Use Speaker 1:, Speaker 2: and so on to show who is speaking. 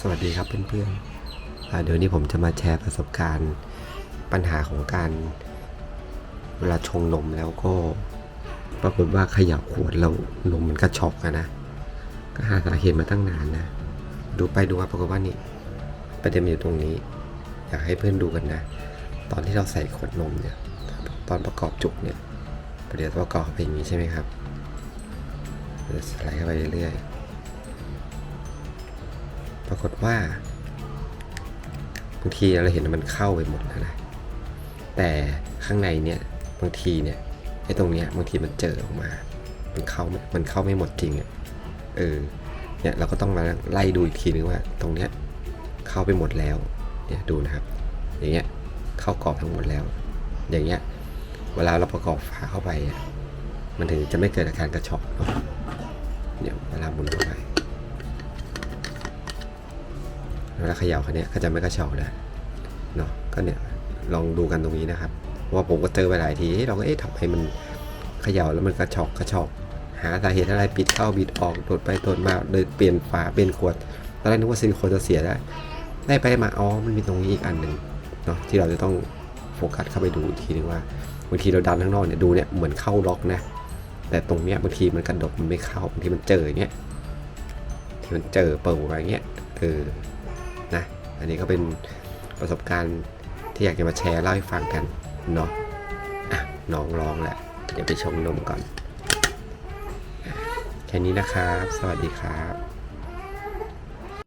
Speaker 1: สวัสดีครับเพื่อนๆเดี๋ยวนี้ผมจะมาแชร์ประสบการณ์ปัญหาของการเวลาชงนมแล้วก็ปรากฏว่าเขย่าขวดแล้วนมมันกระชอกอะนะ ก็หาสาเหตุมาตั้งนานนะ ดูไปดูมาปรากฏว่านี่ประเด็นอยู่ตรงนี้ อยากให้เพื่อนดูกันนะ ตอนที่เราใส่ขวดนมเนี่ย ตอนประกอบจุกเนี่ยประเดี๋ยวประกอบเป็นอย่างนี้ใช่ไหมครับสไลด์เข้าไปเรื่อยๆ ปรากฏว่าบางทีเราเห็นมันเข้าไปหมดแล้วนะแต่ข้างในเนี่ยบางทีเนี่ยไอ้ตรงเนี้ยบางทีมันเจอออกมา มันเข้ามันเข้าไม่หมดจริงอะ่ะเออเนี่ยเราก็ต้องมาไล่ดูอีกทีนึงว่า ตรงเนี้ยเข้าไปหมดแล้วเนี่ยดูนะครับ อย่างเงี้ยเข้ากรอบทั้งหมดแล้ว อย่างเงี้ยเวลาเราประกอบฝาเข้าไปอะมันถึงจะไม่เกิดอาการกระชอกเนาะเนี่ยเวลาหมุนเข้าไป เวลาเขย่าคันนี้ยก็จะไม่กระชอกนะเนาะก็เนี่ยลองดูกันตรงนี้นะครับว่าผมก็เจอไปหลายทีเราก็เอ๊ะทำไมมันเขย่าแล้วมันกระชอกกระชอกหาสาเหตุอะไรปิดเข้าบิดออกโดดไปโดดมาเลยเปลี่ยนฝาเปลี่ยนขวดตอนแรกนึกว่าซิลิโคนจะเสียได้วได้ไปได้มาอ๋อมันมีตรงนี้อีกอันหนึ่งเนาะที่เราจะต้องโฟกัสเข้าไปดูอีกทีนึงว่าบางทีเราดันข้างนอกเนี่ยดูเนี่ยเหมือนเข้าล็อกนะแต่ตรงเนี้ยบางทีมันกระดกมันไม่เข้าบางทีมันเจออย่างเงี้ยที่มันเจอเปิดอะไรเงี้ยเออ อันนี้ก็เป็นประสบการณ์ที่อยากจะมาแชร์เล่าให้ฟังกันเนาะอะน้องร้องแหละเดี๋ยวไปชมนมก่อน แค่นี้นะครับ สวัสดีครับ